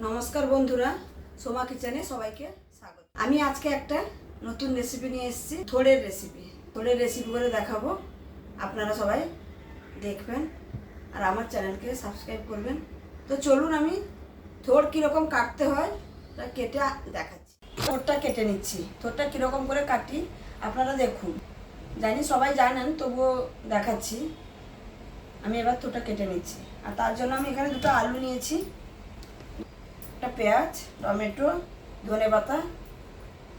নমস্কার বন্ধুরা, সোমা কিচেনে সবাইকে স্বাগত। আমি আজকে একটা নতুন রেসিপি নিয়ে এসেছি, থোড়ের রেসিপি থোড়ের রেসিপি করে দেখাবো। আপনারা সবাই দেখবেন আর আমার চ্যানেলকে সাবস্ক্রাইব করবেন। তো চলুন আমি থোড় কীরকম কাটতে হয়, তা কেটে দেখাচ্ছি। থোড়টা কেটে নিচ্ছি। থোড়টা কীরকম করে কাটি, আপনারা দেখুন। জানি সবাই জানেন, তবুও দেখাচ্ছি। আমি এবার থোড়টা কেটে নিচ্ছি। আর তার জন্য আমি এখানে দুটো আলু নিয়েছি। একটা পেঁয়াজ, টমেটো, ধনে পাতা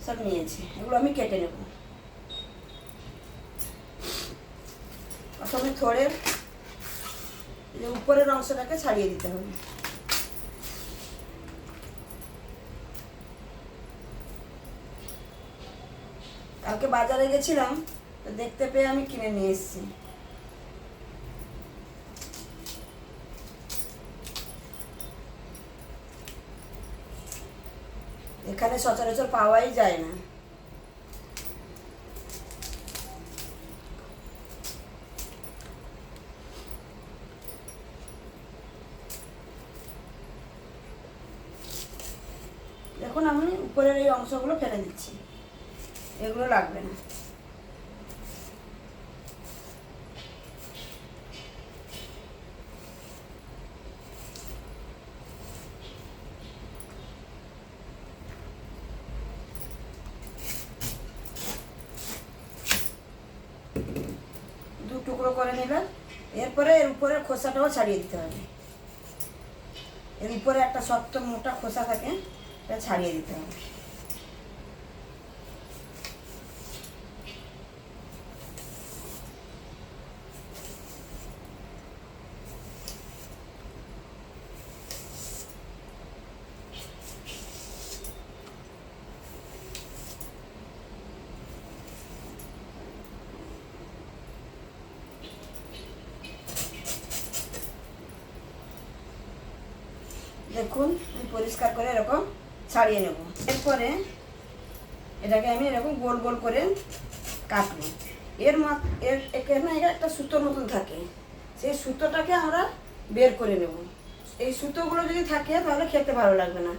সব নিয়েছি। এগুলো আমি কেটে নেব। প্রথমে এই উপরের অংশটাকে ছাড়িয়ে দিতে হবে। কালকে বাজারে গেছিলাম, তো দেখতে পেয়ে আমি কিনে নিয়ে এসেছি এখানে সচরাচর পাওয়াই যায় না। এখন আমি উপরের এই অংশগুলো ফেলে দিচ্ছি। এগুলো লাগবে না দু টুকরো করে নেবেন এরপরে এর উপরে খোসাটাও ছাড়িয়ে দিতে হবে। এর উপরে একটা শক্ত মোটা খোসা থাকে, এটা ছাড়িয়ে দিতে হবে। দেখুন পরিষ্কার করে এরকম ছাড়িয়ে নেব। এরপরে এটাকে আমি এরকম গোল গোল করে কাটবো। এর মা, এর এখানে একটা সুতোর মতন থাকে। সেই সুতোটাকে আমরা বের করে নেব। এই সুতোগুলো যদি থাকে, তাহলে খেতে ভালো লাগবে না।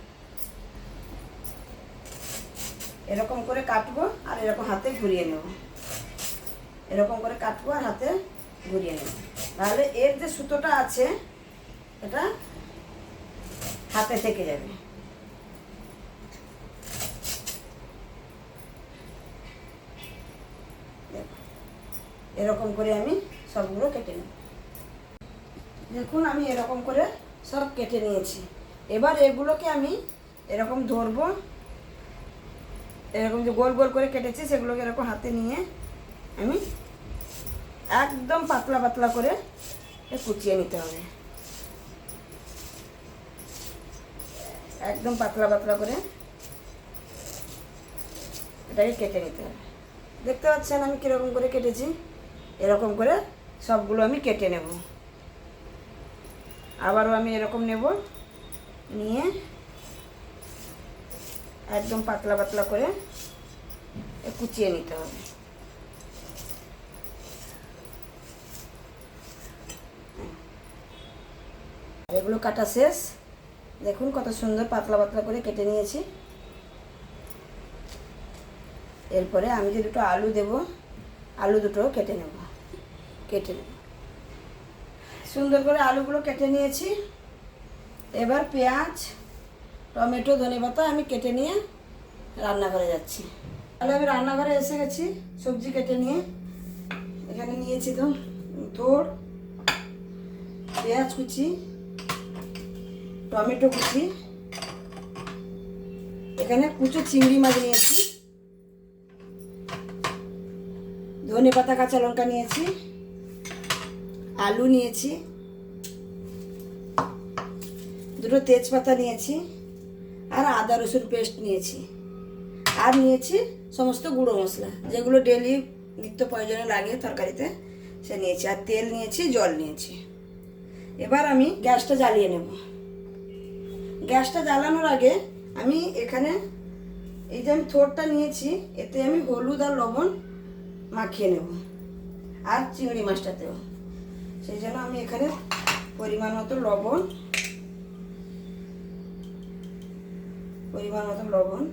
এরকম করে কাটবো আর এরকম হাতে ঘুরিয়ে নেব। এরকম করে কাটবো আর হাতে ঘুরিয়ে নেব। তাহলে এর যে সুতোটা আছে, এটা হাতে থেকে যাবে। এরকম করে আমি সবগুলো কেটে নেব। দেখুন, আমি এরকম করে সব কেটে নিয়েছি। এবার এগুলোকে আমি এরকম ধরবো। এরকম যে গোল গোল করে কেটেছি, সেগুলোকে এরকম হাতে নিয়ে আমি একদম পাতলা পাতলা করে কুচিয়ে নিতে হবে। একদম পাতলা পাতলা করে এটাকে কেটে নিতে হবে। দেখতে পাচ্ছেন আমি কীরকম করে কেটেছি? এরকম করে সবগুলো আমি কেটে নেব। আবারও আমি এরকম নেব, নিয়ে একদম পাতলা পাতলা করে কুচিয়ে নিতে হবে। এগুলো কাটা শেষ। দেখুন কত সুন্দর পাতলা পাতলা করে কেটে নিয়েছি। এরপরে আমি যে দুটো আলু দেব, আলু দুটো কেটে নেব কেটে নেব। সুন্দর করে আলুগুলো কেটে নিয়েছি। এবার পেঁয়াজ, টমেটো, ধনে পাতা আমি কেটে নিয়ে রান্নাঘরে যাচ্ছি। তাহলে আমি রান্নাঘরে এসে গেছি, সবজি কেটে নিয়ে। এখানে নিয়েছি তো তোড় পেঁয়াজ কুচি টমেটো কুচি। এখানে কুচো চিংড়ি মাছ নিয়েছি। ধনে পাতা, কাঁচা লঙ্কা নিয়েছি। আলু নিয়েছি। দুটো তেজপাতা নিয়েছি। আর আদা, রসুন পেস্ট নিয়েছি। আর নিয়েছি সমস্ত গুঁড়ো মশলা, যেগুলো ডেলি নিত্য প্রয়োজনে লাগে তরকারিতে, সে নিয়েছি। আর তেল নিয়েছি, জল নিয়েছি। এবার আমি গ্যাসটা জ্বালিয়ে নেব। গ্যাসটা জ্বালানোর আগে আমি এখানে এই যে আমি থোরটা নিয়েছি, এতে আমি হলুদ আর লবণ মাখিয়ে নেব আর চিংড়ি মাছটাতেও। সেই জন্য আমি এখানে পরিমাণ মতো লবণ, পরিমাণ মতো লবণ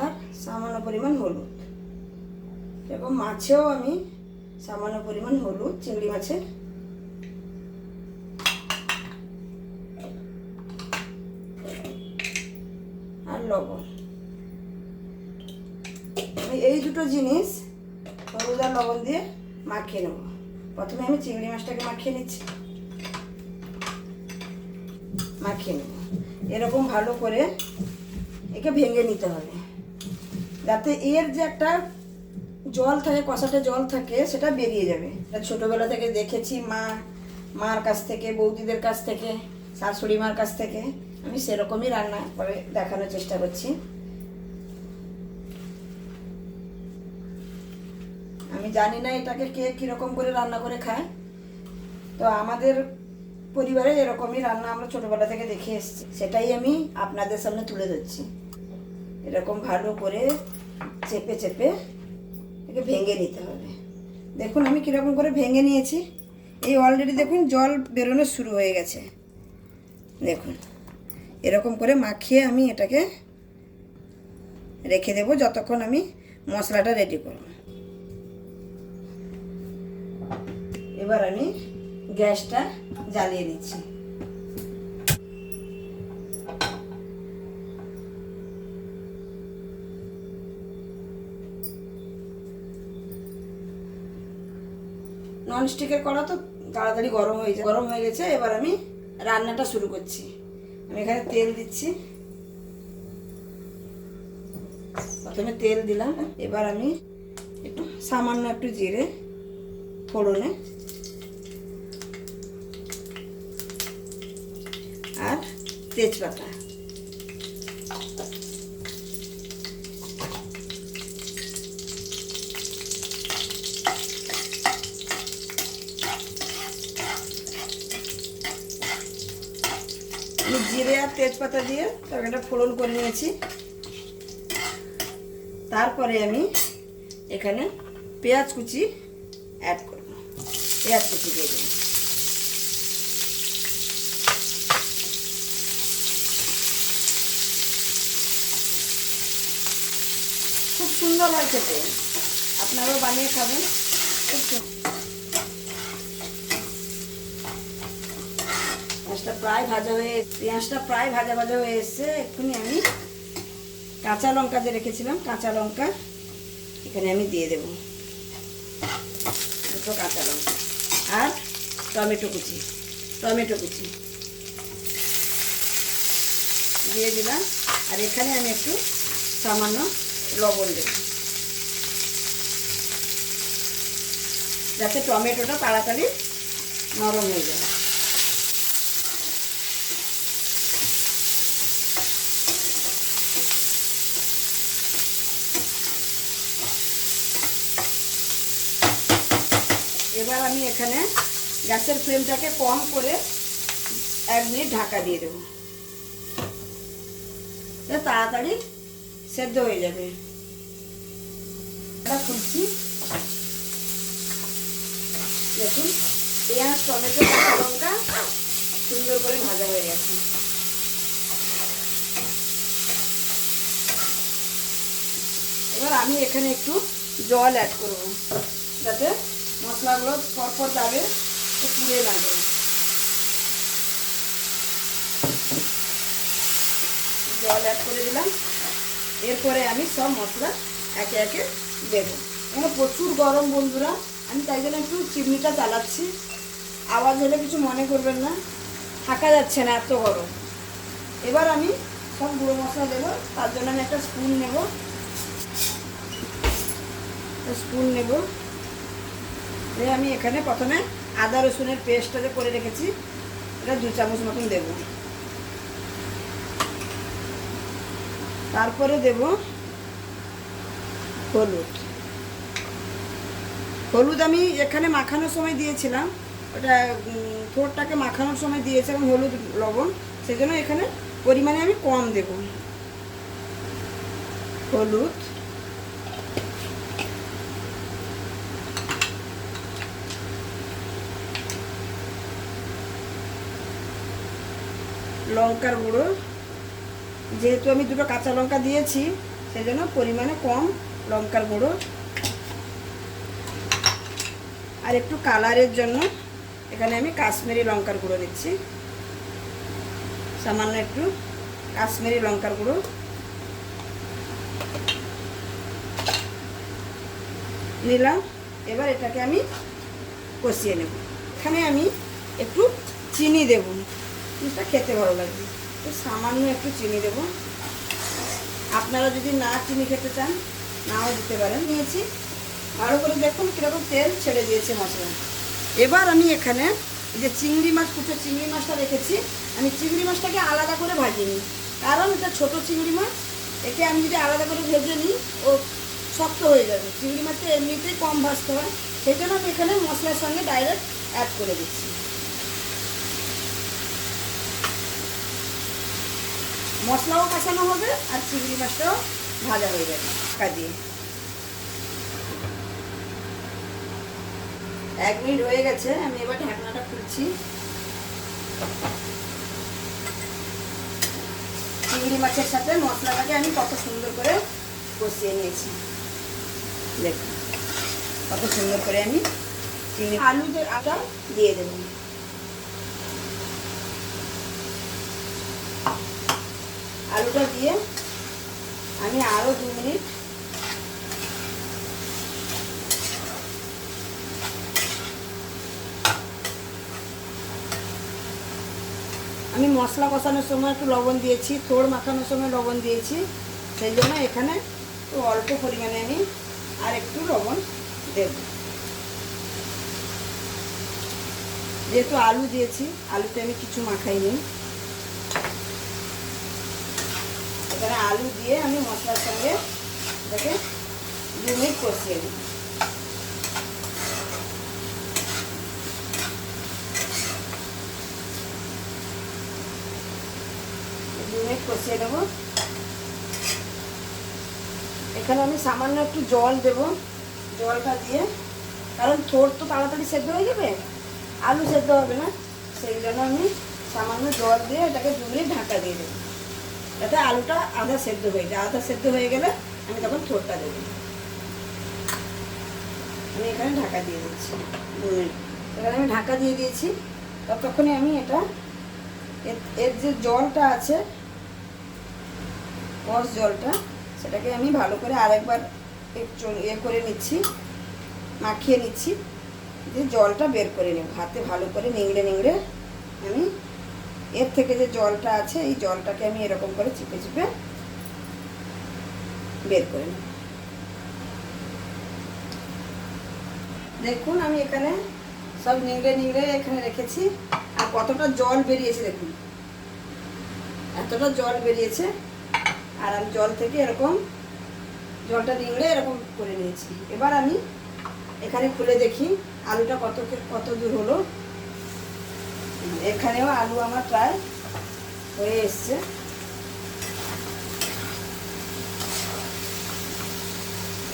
আর সামান্য পরিমাণ হলুদ। এবং মাছেও আমি সামান্য পরিমাণ হলুদ, চিংড়ি মাছের। আর লবণ। আমি এই দুটো জিনিস হলুদ আর লবণ দিয়ে মাখিয়ে নেব। প্রথমে আমি চিংড়ি মাছটাকে মাখিয়ে নিচ্ছি। মাখিয়ে নেব। এরকম ভালো করে একে ভেঙে নিতে হবে। যাতে এর যে একটা জল থাকে, কষাটা জল থাকে, সেটা বেরিয়ে যাবে। এটা ছোটোবেলা থেকে দেখেছি মা, মার কাছ থেকে, বৌদিদের কাছ থেকে শাশুড়ি মার কাছ থেকে। আমি সেরকমই রান্না করে দেখানোর চেষ্টা করছি। আমি জানি না এটাকে কে কীরকম করে রান্না করে খায়। তো আমাদের পরিবারে এরকমই রান্না আমরা ছোটোবেলা থেকে দেখে এসেছি। সেটাই আমি আপনাদের সামনে তুলে ধরছি। এরকম ভালো করে চেপে চেপে একে ভেঙে নিতে হবে। দেখুন আমি কীরকম করে ভেঙে নিয়েছি। এই অলরেডি দেখুন জল বেরোনো শুরু হয়ে গেছে। দেখুন, এরকম করে মাখিয়ে আমি এটাকে রেখে দেবো যতক্ষণ আমি মশলাটা রেডি করব। এবার আমি গ্যাসটা জ্বালিয়ে দিচ্ছি ননস্টিকের কড়া তো তাড়াতাড়ি গরম হয়ে যায়। গরম হয়ে গেছে, এবার আমি রান্নাটা শুরু করছি। আমি এখানে তেল দিচ্ছি। প্রথমে তেল দিলাম, এবার আমি একটু সামান্য একটু জিরে, ফোড়নে, আর তেজপাতা আমি জিরে আর তেজপাতা দিয়ে তরকারিটা ফোড়ন করে নিয়েছি। তারপরে আমি এখানে পেঁয়াজ কুচি অ্যাড করব। পেঁয়াজ কুচি দিয়ে দেবো। খুব সুন্দর হয় খেতে। আপনারাও বানিয়ে খাবেন। খুব সুন্দর। পেঁয়াজটা প্রায় ভাজা হয়ে পেঁয়াজটা প্রায় ভাজা ভাজা হয়ে এসছে। এক্ষুনি আমি কাঁচা লঙ্কা দিয়ে রেখেছিলাম, কাঁচা লঙ্কা। এখানে আমি দিয়ে দেব। দুটো কাঁচা লঙ্কা আর টমেটো কুচি টমেটো কুচি। দিয়ে দিলাম। আর এখানে আমি একটু সামান্য লবণ দেব। যাতে টমেটোটা তাড়াতাড়ি নরম হয়ে যায় এবার আমি এখানে গ্যাসের ফ্লেমটাকে কম করে এক মিনিট ঢাকা দিয়ে দেবো। তাড়াতাড়ি সেদ্ধ হয়ে যাবে। খুলছি। দেখুন, পেঁয়াজ, টমেটো কাঁচা লঙ্কা সুন্দর করে ভাজা হয়ে গেছে। এবার আমি এখানে একটু জল অ্যাড করব, যাতে মশলাগুলো পরপর যাবে তো পুড়ে না জল অ্যাড করে দিলাম। এরপরে আমি সব মশলা একে একে দেবো। এখানে প্রচুর গরম বন্ধুরা, আমি তাই জন্য একটু চিমনিটা চালাচ্ছি আওয়াজ হলে কিছু মনে করবেন না, থাকা যাচ্ছে না এত গরম। এবার আমি সব গুঁড়ো মশলা দেবো, তার জন্য আমি একটা স্পুন নেব। স্পুন নেব। দিয়ে আমি এখানে প্রথমে আদা রসুনের পেস্টটা যে করে রেখেছি, এটা দু চামচ মতন দেব। তারপরে দেব হলুদ। হলুদ আমি এখানে মাখানোর সময় দিয়েছিলাম, ওটা থোড়টাকে মাখানোর সময় দিয়েছিলাম হলুদ, লবণ সেই জন্য এখানে পরিমাণে আমি কম দেব। হলুদ। লঙ্কার গুঁড়ো। যেহেতু আমি দুটো কাঁচা লঙ্কা দিয়েছি সেই জন্য পরিমাণে কম লঙ্কার গুঁড়ো। আর একটু কালারের জন্য এখানে আমি কাশ্মীরি লঙ্কার গুঁড়ো দিচ্ছি সামান্য একটু কাশ্মীরি লঙ্কার গুঁড়ো। নিলাম, এবার এটাকে আমি কষিয়ে নেব। এখানে আমি একটু চিনি দেব। জিনিসটা খেতে ভালো লাগবে। তো সামান্য একটু চিনি দেব। আপনারা যদি না চিনি খেতে চান, নাও দিতে পারেন। নিয়েছি। ভালো করে দেখুন কীরকম তেল ছেড়ে দিয়েছে মশলা। এবার আমি এখানে যে চিংড়ি মাছ, কুচো চিংড়ি মাছটা রেখেছি। আমি চিংড়ি মাছটাকে আলাদা করে ভাজিনি কারণ এটা ছোট চিংড়ি মাছ। একে আমি যদি আলাদা করে ভেজে নিই, ও শক্ত হয়ে যাবে। চিংড়ি মাছটা এমনিতেই কম ভাজতে হয়। সেই জন্য আমি এখানে মশলার সঙ্গে ডাইরেক্ট অ্যাড করে দিচ্ছি। মশলাও কষানো হবে আর চিংড়ি মাছটাও ভাজা হয়ে যাবে ঢাকা দিয়ে। এক মিনিট হয়ে গেছে আমি এবার ঢাকনাটা খুলছি। চিংড়ি মাছের সাথে মশলাটাকে আমি কত সুন্দর করে কষিয়ে নিয়েছি। দেখুন কত সুন্দর করে আমি চিংড়ি আলু যে আটা দিয়ে দেব। আলুটা দিয়ে আমি আরও দু মিনিট আমি মশলা কষানোর সময় একটু লবণ দিয়েছি থোড় মাখানোর সময় লবণ দিয়েছি। সেই জন্য এখানে একটু অল্প পরিমাণে আমি আর একটু লবণ দেব। যেহেতু আলু দিয়েছি আলুতে আমি কিছু মাখাইনি। এখানে আলু দিয়ে আমি মশলার সঙ্গে এটাকে দু মিনিট কষিয়ে দিই দু মিনিট কষিয়ে দেবো এখানে আমি সামান্য একটু জল দেব, জলটা দিয়ে। কারণ থোর তো তাড়াতাড়ি সেদ্ধ হয়ে যাবে, আলু সেদ্ধ হবে না। সেই জন্য আমি সামান্য জল দিয়ে এটাকে দু মিনিট ঢাকা দিয়ে দেবো। যাতে আলুটা আধা সেদ্ধ হয়ে যায়। আধা সেদ্ধ হয়ে গেলে আমি তখন থোরটা দেবো। আমি এখানে ঢাকা দিয়ে দিচ্ছি। দু মিনিট এখানে আমি ঢাকা দিয়ে দিয়েছি। ততক্ষণে আমি এটা এর- এর যে জলটা আছে কষ জলটা সেটাকে আমি ভালো করে আরেকবার একটু ইয়ে করে নিচ্ছি মাখিয়ে নিচ্ছি দিয়ে জলটা বের করে নেব। হাতে ভালো করে নিংড়ে নিংড়ে আমি এর থেকে যে জলটা আছে, এই জলটাকে আমি এরকম করে চিপে চিপে বের করে নেব। দেখুন, আমি এখানে সব নিংড়ে নিংড়ে এখানে রেখেছি। আর কতটা জল বেরিয়েছে দেখুন। এতটা জল বেরিয়েছে। আর আমি জল থেকে এরকম জলটা নিংড়ে এরকম করে নিয়েছি। এবার আমি এখানে খুলে দেখি, আলুটা কত কত দূর হলো। এখানেও আলু আমার প্রায় হয়ে এসছে।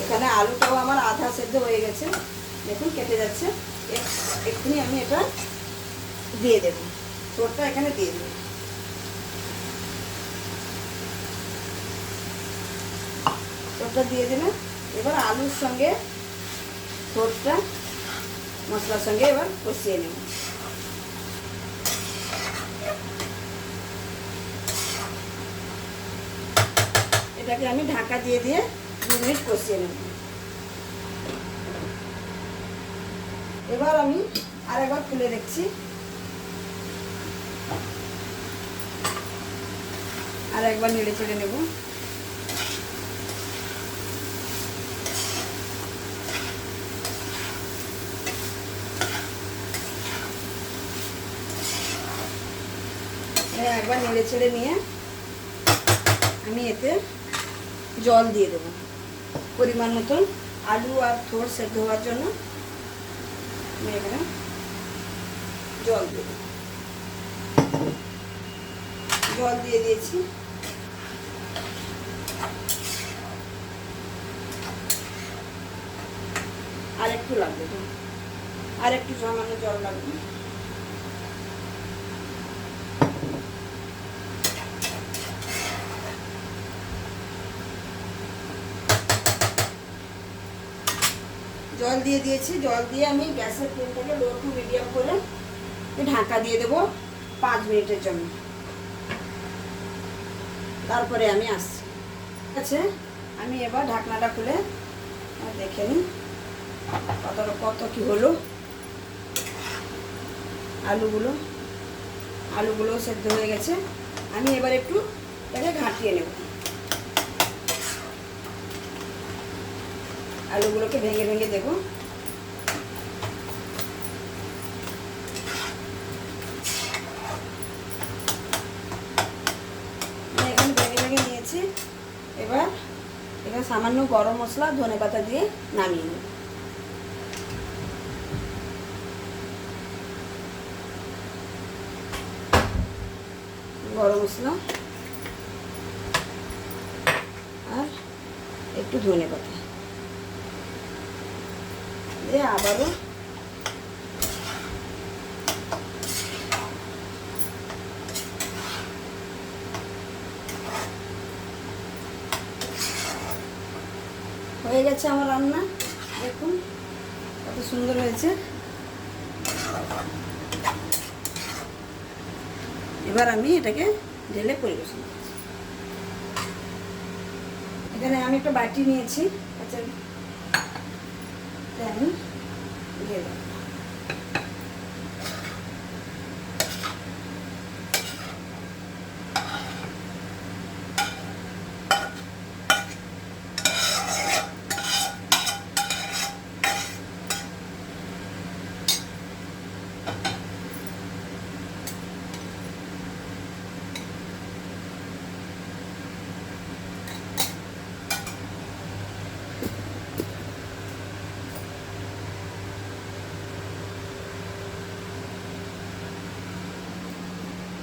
এখানে আলুটাও আমার আধা সেদ্ধ হয়ে গেছে। দেখুন, কেটে যাচ্ছে। এক্ষুনি আমি এটা দিয়ে দেব। চোরটা এখানে দিয়ে দেবো। চোরটা দিয়ে দিলে এবার আলুর সঙ্গে চোরটা মশলার সঙ্গে এবার কষিয়ে নেব। এটাকে আমি ঢাকা দিয়ে দিয়ে দু মিনিট কষিয়ে নেব। এবার আমি আরেকবার খুলে দেখছি। আর একবার নেড়ে চেড়ে নেব। একবার নেড়ে ছেড়ে নিয়ে আমি এতে জল দিয়ে দেবো। পরিমাণ মতন আলু আর থোড় সেদ্ধ হওয়ার জন্য আমি এখানে জল দেব। জল দিয়ে দিয়েছি। আর একটু লাগবে। আর একটু সামান্য জল লাগবে। জল দিয়ে দিয়েছি। জল দিয়ে আমি গ্যাসের ফ্লেমটাকে লো টু মিডিয়াম করে ঢাকা দিয়ে দেবো পাঁচ মিনিটের জন্য। তারপরে আমি আসছি। ঠিক আছে? আমি এবার ঢাকনাটা খুলে দেখে নিই কতটা কত কি হলো। আলুগুলো আলুগুলো সেদ্ধ হয়ে গেছে। আমি এবার একটু এটাকে ঘাঁটিয়ে নেব। আলুগুলোকে ভেঙে ভেঙে দেবো। এখানে ভেঙে ভেঙে নিয়েছি। এবার এখানে সামান্য গরম মশলা, ধনে পাতা দিয়ে নামিয়ে নেব। গরম মশলা আর একটু ধনে পাতা। দিয়ে আবারও হয়ে গেছে আমার রান্না। দেখুন কত সুন্দর হয়েছে। এবার আমি এটাকে ঢেলে পরিবেশন করছি। এখানে আমি একটা বাটি নিয়েছি। আচ্ছা আমি দিয়ে দেবো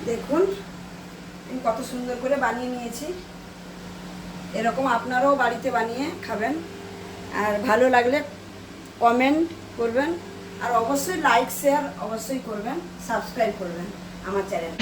দেখুন, আমি কত সুন্দর করে বানিয়ে নিয়েছি। এরকম আপনারাও বাড়িতে বানিয়ে খাবেন। আর ভালো লাগলে কমেন্ট করবেন। আর অবশ্যই লাইক শেয়ার অবশ্যই করবেন। সাবস্ক্রাইব করবেন আমার চ্যানেল